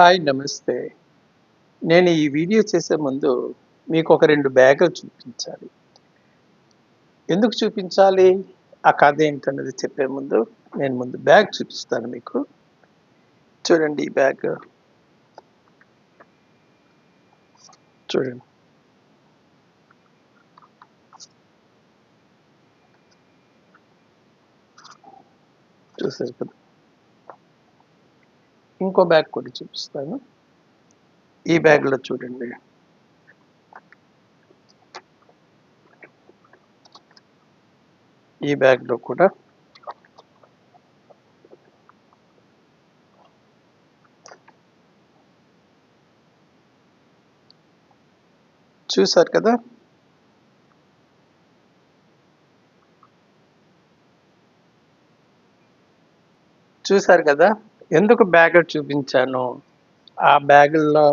Hi నమస్తే. నేను ఈ వీడియో చేసే ముందు మీకు ఒక రెండు బ్యాగులు చూపించాలి. ఎందుకు చూపించాలి? ఆ కథ ఏంటన్నది చెప్పే ముందు నేను ముందు బ్యాగ్ చూపిస్తాను మీకు. చూడండి ఈ బ్యాగ్. చూడండి. చూసారు కదా ఇంకో బ్యాగ్ కూడా చూపిస్తాను. ఈ బ్యాగ్లో చూడండి. ఈ బ్యాగ్లో కూడా చూసారు కదా? చూసారు కదా? ఎందుకు బ్యాగ్ చూపించాను? ఆ బ్యాగుల్లో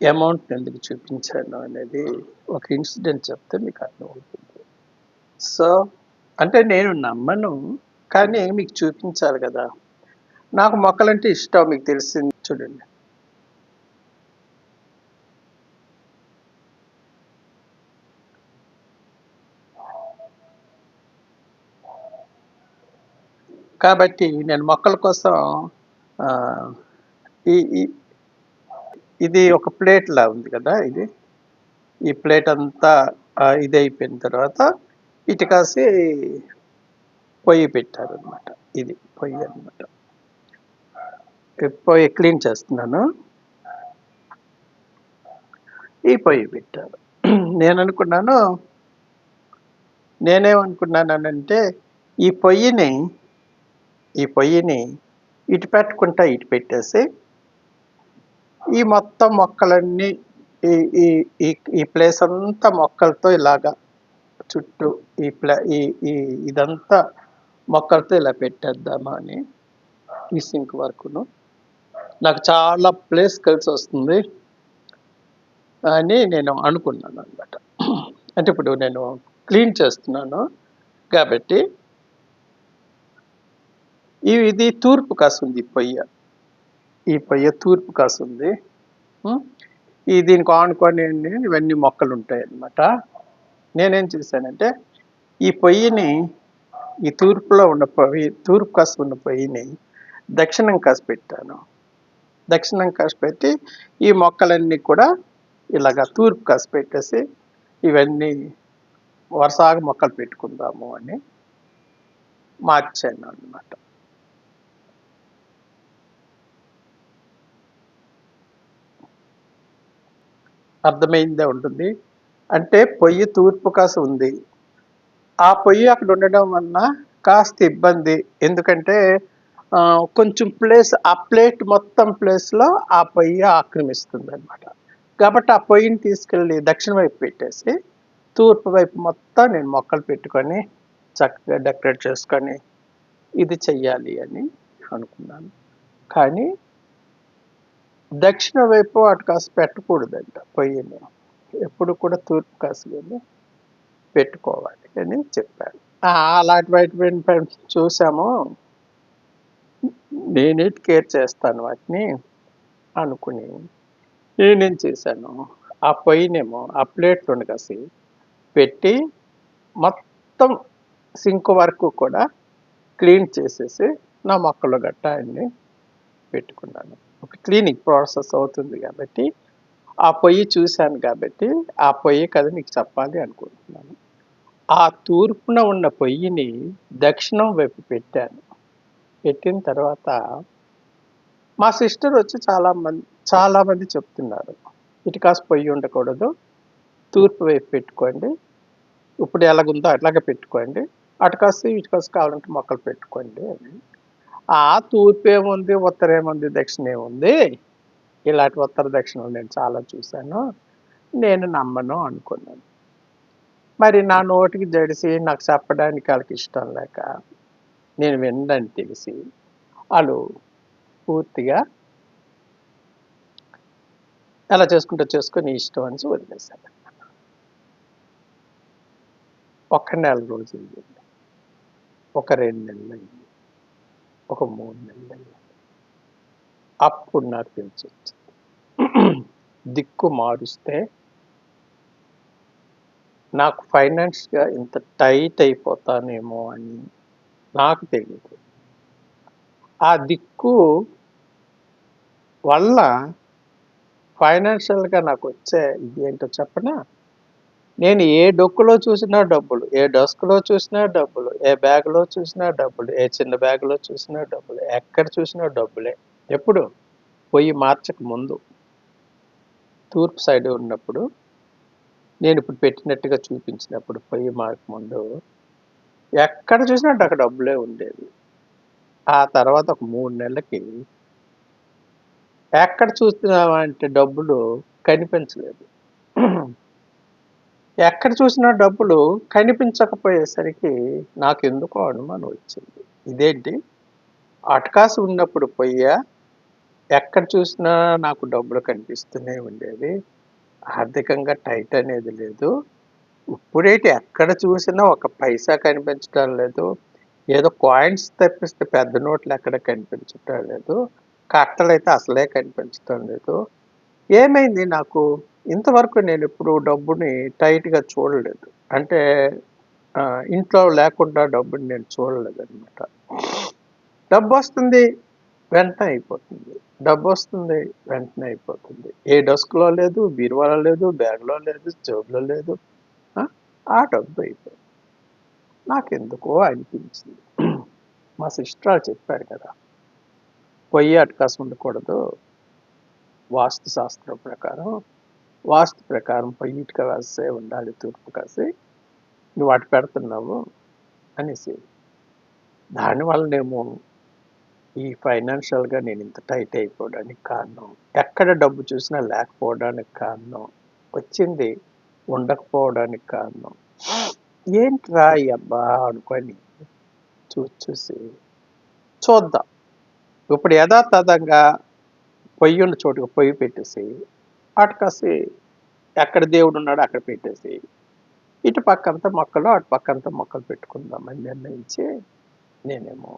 అమౌంట్ ఎందుకు చూపించాను అనేది ఒక ఇన్సిడెంట్ చెప్తే మీకు అర్థమవుతుంది సో అంటే నేను నమ్మను కానీ మీకు చూపించాలి కదా. నాకు మొక్కలంటే ఇష్టం మీకు తెలిసింది. చూడండి. కాబట్టి నేను మొక్కల కోసం ఈ ఈ- ఇది ఒక ప్లేట్లా ఉంది కదా ఇది. ఈ ప్లేట్ అంతా ఇది అయిపోయిన తర్వాత ఇటు కాసి పొయ్యి పెట్టారనమాట ఇది పొయ్యి అనమాట పొయ్యి క్లీన్ చేస్తున్నాను. ఈ పొయ్యి పెట్టారు. నేను అనుకున్నాను నేనేమనుకున్నానంటే ఈ పొయ్యిని ఈ పొయ్యిని ఇటు పెట్టకుండా ఇటు పెట్టేసి ఈ మొత్తం మొక్కలన్నీ ఈ ఈ ఈ ఈ ప్లేస్ అంతా మొక్కలతో ఇలాగా చుట్టూ ఈ ప్లే ఈ ఈ ఇదంతా మొక్కలతో ఇలా పెట్టేద్దామా అని ఈ సింక్ వరకును. నాకు చాలా ప్లేస్ కలిసి వస్తుంది అని నేను అనుకున్నాను అనమాట అంటే ఇప్పుడు నేను క్లీన్ చేస్తున్నాను కాబట్టి ఇది తూర్పు కాసుంది ఈ పొయ్య. ఈ పొయ్య తూర్పు కాసుంది. ఈ దీనికి ఆనుకొని ఇవన్నీ మొక్కలు ఉంటాయి అన్నమాట నేనేం చేశానంటే ఈ పొయ్యిని ఈ తూర్పులో ఉన్న పొయ్యి తూర్పు కాసు ఉన్న పొయ్యిని దక్షిణం కాసి పెట్టాను. దక్షిణం కాసి పెట్టి ఈ మొక్కలన్నీ కూడా ఇలాగా తూర్పు కాసి పెట్టేసి ఇవన్నీ వరుసగా మొక్కలు పెట్టుకుందాము అని మార్చాను అన్నమాట అర్థమైందే ఉంటుంది. అంటే పొయ్యి తూర్పు కాసు ఉంది. ఆ పొయ్యి అక్కడ ఉండడం వలన కాస్త ఇబ్బంది. ఎందుకంటే కొంచెం ప్లేస్ ఆ ప్లేట్ మొత్తం ప్లేస్లో ఆ పొయ్యి ఆక్రమిస్తుంది అనమాట కాబట్టి ఆ పొయ్యిని తీసుకెళ్ళి దక్షిణ వైపు పెట్టేసి తూర్పు వైపు మొత్తం నేను మొక్కలు పెట్టుకొని చక్కగా డెకరేట్ చేసుకొని ఇది చెయ్యాలి అని అనుకున్నాను. కానీ దక్షిణ వైపు అటు కాసి పెట్టకూడదంట. పొయ్యిని ఎప్పుడు కూడా తూర్పు కాసుకొని పెట్టుకోవాలి అని చెప్పాను ఆ, అలాంటి వాటి చూసాము. నేనే కేర్ చేస్తాను వాటిని అనుకుని నేనేం చేశాను? ఆ పొయ్యినేమో ఆ ప్లేట్లు కాసి పెట్టి మొత్తం సింక్ వరకు కూడా క్లీన్ చేసేసి నా మొక్కలు గట్ట అన్ని పెట్టుకున్నాను. ఒక క్లీనింగ్ ప్రాసెస్ అవుతుంది కాబట్టి ఆ పొయ్యి చూశాను కాబట్టి ఆ పొయ్యి కథ మీకు చెప్పాలి అనుకుంటున్నాను. ఆ తూర్పున ఉన్న పొయ్యిని దక్షిణం వైపు పెట్టాను. పెట్టిన తర్వాత మా సిస్టర్ వచ్చి చాలా మంది చాలామంది చెప్తున్నారు ఇటుకాస్ పొయ్యి ఉండకూడదు తూర్పు వైపు పెట్టుకోండి ఇప్పుడు ఎలాగుందో అట్లాగే పెట్టుకోండి అటు కాస్త కావాలంటే మొక్కలు పెట్టుకోండి అని. ఆ తూర్పు ఏముంది ఉత్తరం ఏముంది దక్షిణ ఏముంది ఇలాంటి ఉత్తర దక్షిణలు నేను చాలా చూశాను. నేను నమ్మను అనుకున్నాను. మరి నా నోటికి జడిసి నాకు చెప్పడానికి వాళ్ళకి ఇష్టం లేక నేను వినడానికి తెలిసి వాళ్ళు పూర్తిగా ఎలా చేసుకుంటూ చేసుకొని ఇష్టం అని వదిలేశాను ఒక నెల రోజులు ఒక రెండు నెలలు అయింది. ఒక మూడు నెలలు. అప్పుడు నాకు తెలిసి వచ్చింది దిక్కు మారుస్తే నాకు ఫైనాన్స్గా ఇంత టైట్ అయిపోతానేమో అని నాకు తెలియదు ఆ దిక్కు వల్ల ఫైనాన్షియల్గా నాకు వచ్చే ఇది ఏంటో చెప్పనా? నేను ఏ డొక్కులో చూసినా డబ్బులు ఏ డస్క్లో చూసినా డబ్బులు ఏ బ్యాగ్లో చూసినా డబ్బులు ఏ చిన్న బ్యాగ్లో చూసినా డబ్బులు ఎక్కడ చూసినా డబ్బులే. ఎప్పుడు? పొయ్యి మార్చక ముందు. తూర్పు సైడ్ ఉన్నప్పుడు నేను ఇప్పుడు పెట్టినట్టుగా చూపించినప్పుడు పొయ్యి మార్క ముందు ఎక్కడ చూసినా అక్కడ డబ్బులే ఉండేది ఆ తర్వాత ఒక మూడు నెలలకి ఎక్కడ చూస్తున్నామంటే డబ్బులు కనిపించలేదు. ఎక్కడ చూసినా డబ్బులు కనిపించకపోయేసరికి నాకు ఎందుకో అనుమానం వచ్చింది. ఇదేంటి? అటకాసు ఉన్నప్పుడు పొయ్యా ఎక్కడ చూసినా నాకు డబ్బులు కనిపిస్తూనే ఉండేది ఆర్థికంగా టైట్ అనేది లేదు. ఇప్పుడైతే ఎక్కడ చూసినా ఒక పైసా కనిపించడం లేదు. ఏదో కాయిన్స్ తప్పిస్తే పెద్ద నోట్లు ఎక్కడ కనిపించటం లేదు. కట్టలు అయితే అసలే కనిపించడం లేదు. ఏమైంది నాకు? ఇంతవరకు నేను ఇప్పుడు డబ్బుని టైట్గా చూడలేదు. అంటే ఇంట్లో లేకుండా డబ్బుని నేను చూడలేదు అనమాట డబ్బు వస్తుంది వెంటనే అయిపోతుంది. డబ్బు వస్తుంది వెంటనే అయిపోతుంది. ఏ డస్క్లో లేదు బీరువాలో లేదు బ్యాగ్లో లేదు జేబులో లేదు ఆ, ఆ డబ్బు అయిపోయింది. నాకెందుకో అనిపించింది. మా సిస్టర్ చెప్పారు కదా పొయ్యి అటకాశం ఉండకూడదు వాస్తు శాస్త్రం ప్రకారం వాస్తు ప్రకారం పొయ్యి ఇటుక ఉండాలి తూర్పు కాసి నువ్వు అటు పెడుతున్నావు అనేసి. దానివల్లనేమో ఈ ఫైనాన్షియల్గా నేను ఇంత టైట్ అయిపోవడానికి కారణం ఎక్కడ డబ్బు చూసినా లేకపోవడానికి కారణం వచ్చింది ఉండకపోవడానికి కారణం. ఏంట్రా ఈ అబ్బా అనుకొని చూసి చూసి చూద్దాం. ఇప్పుడు యథాతథంగా పొయ్యి ఉన్న చోటుకు పొయ్యి పెట్టేసి అటుకాసి ఎక్కడ దేవుడు ఉన్నాడో అక్కడ పెట్టేసి ఇటు పక్కంతా మొక్కలు అటు పక్కంతా మొక్కలు పెట్టుకుందామని నిర్ణయించి నేనేమో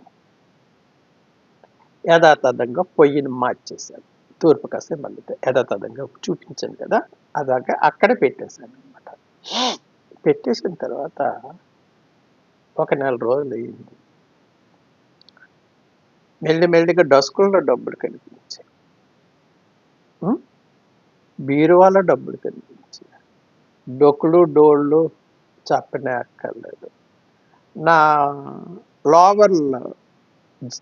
యథాతథంగా పొయ్యిని మార్చేశాను. తూర్పు కాసే మళ్ళీ యథాతథంగా చూపించాను కదా అదాక అక్కడ పెట్టేశాను అనమాట పెట్టేసిన తర్వాత ఒక నెల రోజులు అయ్యింది మెల్లి మెల్లిగా డస్కుల్లో డబ్బులు కనిపించాయి. బీరువాలో డబ్బులు కనిపించి డొక్కులు డోళ్ళు చెప్పనే అక్కర్లేదు. నా లోవర్లో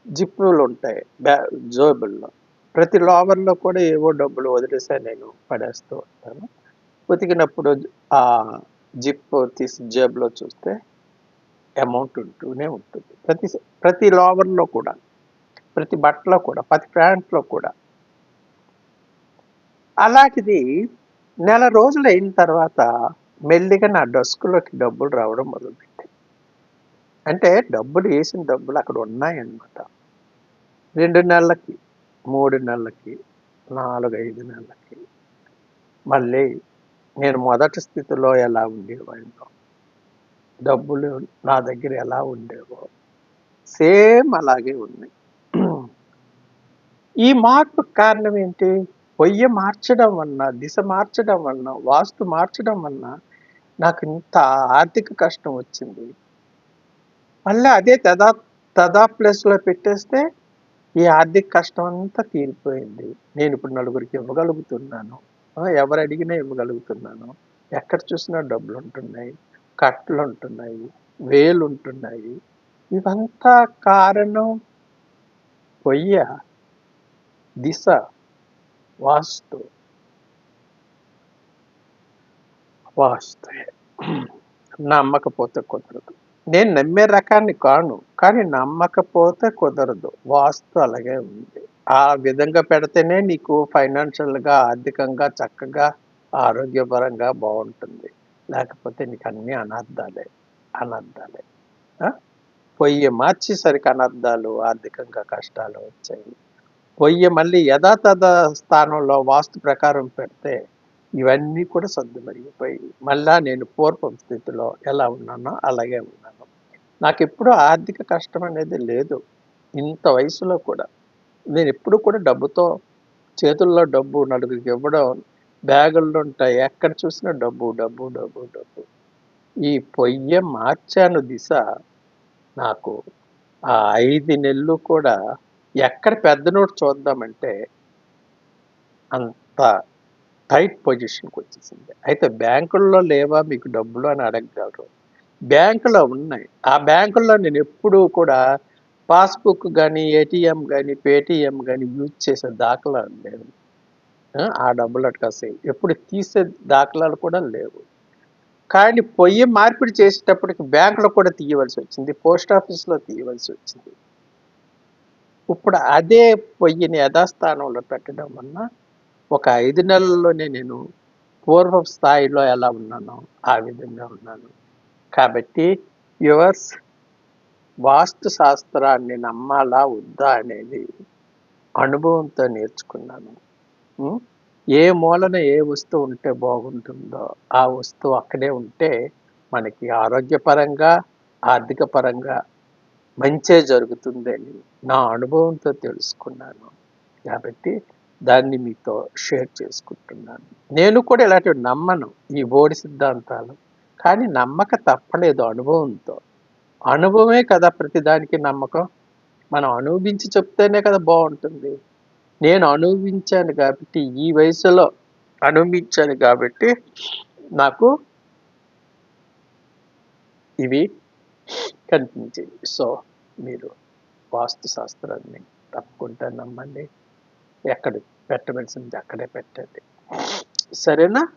జిప్పులు ఉంటాయి బ్యా జోబుల్లో. ప్రతి లోవర్లో కూడా ఏవో డబ్బులు వదిలేసా నేను పడేస్తూ ఉంటాను. ఉతికినప్పుడు ఆ జిప్ తీసి జేబులో చూస్తే అమౌంట్ ఉంటూనే ఉంటుంది. ప్రతి ప్రతి లోవర్లో కూడా ప్రతి బట్టలో కూడా ప్రతి ప్యాంట్లో కూడా అలాంటిది నెల రోజులు అయిన తర్వాత మెల్లిగా నా డస్కులోకి డబ్బులు రావడం మొదలుపెట్టాయి. అంటే డబ్బులు వేసిన డబ్బులు అక్కడ ఉన్నాయన్నమాట. రెండు నెలలకి మూడు నెలలకి నాలుగు ఐదు నెలలకి. మళ్ళీ నేను మొదటి స్థితిలో ఎలా ఉండేవాడినో డబ్బులు నా దగ్గర ఎలా ఉండేవో సేమ్ అలాగే ఉన్నాయి. ఈ మార్పు కారణం ఏంటి? పొయ్యి మార్చడం వలన దిశ మార్చడం వలన వాస్తు మార్చడం వలన నాకు ఇంత ఆర్థిక కష్టం వచ్చింది. మళ్ళీ అదే తదా తదా ప్లేస్లో పెట్టేస్తే ఈ ఆర్థిక కష్టం అంతా తీరిపోయింది. నేను ఇప్పుడు నలుగురికి ఇవ్వగలుగుతున్నాను. ఎవరు అడిగినా ఇవ్వగలుగుతున్నాను. ఎక్కడ చూసినా డబ్బులు ఉంటున్నాయి కట్టలు ఉంటున్నాయి వేలు ఉంటున్నాయి. ఇవంతా కారణం పొయ్య దిశ వాస్తు వాస్తు నమ్మకపోతే కుదరదు నేను నమ్మే రకాన్ని కాను కానీ నమ్మకపోతే కుదరదు వాస్తు అలాగే ఉంది ఆ విధంగా పెడితేనే నీకు ఫైనాన్షియల్గా ఆర్థికంగా చక్కగా ఆరోగ్యపరంగా బాగుంటుంది లేకపోతే నీకు అన్ని అనర్థాలే అనర్థాలే పొయ్యి మార్చేసరికి అనర్థాలు ఆర్థికంగా కష్టాలు వచ్చాయి పొయ్యి మళ్ళీ యథాతథ స్థానంలో వాస్తు ప్రకారం పెడితే ఇవన్నీ కూడా సర్దుమరిగిపోయి మళ్ళా నేను పూర్వం స్థితిలో ఎలా ఉన్నానో అలాగే ఉన్నాను. నాకు ఎప్పుడూ ఆర్థిక కష్టం అనేది లేదు. ఇంత వయసులో కూడా. నేను ఎప్పుడు కూడా డబ్బుతో చేతుల్లో డబ్బు నలుగురికి ఇవ్వడం బ్యాగుల్లో ఉంటాయి ఎక్కడ చూసినా డబ్బు డబ్బు డబ్బు డబ్బు. ఈ పొయ్య మార్చాను దిశ నాకు ఆ ఐదు నెలలు కూడా ఎక్కడ పెద్ద నోటు చూద్దామంటే అంత టైట్ పొజిషన్కి వచ్చేసింది. అయితే బ్యాంకుల్లో లేవా మీకు డబ్బులు అని అడగగలరు. బ్యాంకులో ఉన్నాయి. ఆ బ్యాంకుల్లో నేను ఎప్పుడూ కూడా పాస్బుక్ కానీ ఏటీఎం కానీ పేటిఎం కానీ యూజ్ చేసే దాఖలాలు లేవు. ఆ, డబ్బులు అటుకాసాయి ఎప్పుడు తీసే దాఖలాలు కూడా లేవు. కానీ పొయ్యి మార్పిడి చేసేటప్పటికి బ్యాంకులో కూడా తీయవలసి వచ్చింది పోస్ట్ ఆఫీస్లో తీయవలసి వచ్చింది. ఇప్పుడు అదే పొయ్యిని యథాస్థానంలో పెట్టడం వలన ఒక ఐదు నెలల్లోనే నేను పూర్వ స్థాయిలో ఎలా ఉన్నానో ఆ విధంగా ఉన్నాను. కాబట్టి యువర్స్ వాస్తు శాస్త్రాన్ని నమ్మాలా వద్దా అనేది అనుభవంతో నేర్చుకున్నాను. ఏ మూలన ఏ వస్తువు ఉంటే బాగుంటుందో ఆ వస్తువు అక్కడే ఉంటే మనకి ఆరోగ్యపరంగా ఆర్థిక పరంగా మంచే జరుగుతుందని నా అనుభవంతో తెలుసుకున్నాను. కాబట్టి దాన్ని మీతో షేర్ చేసుకుంటున్నాను. నేను కూడా ఇలాంటివి నమ్మను ఈ బోడి సిద్ధాంతాలు. కానీ నమ్మక తప్పలేదు అనుభవంతో. అనుభవమే కదా ప్రతిదానికి నమ్మకం. మనం అనుభవించి చెప్తేనే కదా బాగుంటుంది. నేను అనుభవించాను కాబట్టి ఈ వయసులో అనుభవించాను కాబట్టి నాకు ఇవి కనిపించేది. సో మీరు వాస్తు శాస్త్రాన్ని తప్పకుండా నమ్మండి. ఎక్కడ పెట్టవలసింది అక్కడే పెట్టండి. సరేనా?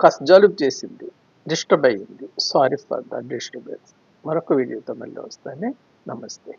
కాస్త జలుబు చేసింది డిస్టర్బ్ అయ్యింది. సారీ ఫర్ ద డిస్టర్బెన్స్ మరొక వీడియోతో మళ్ళీ వస్తానే. నమస్తే.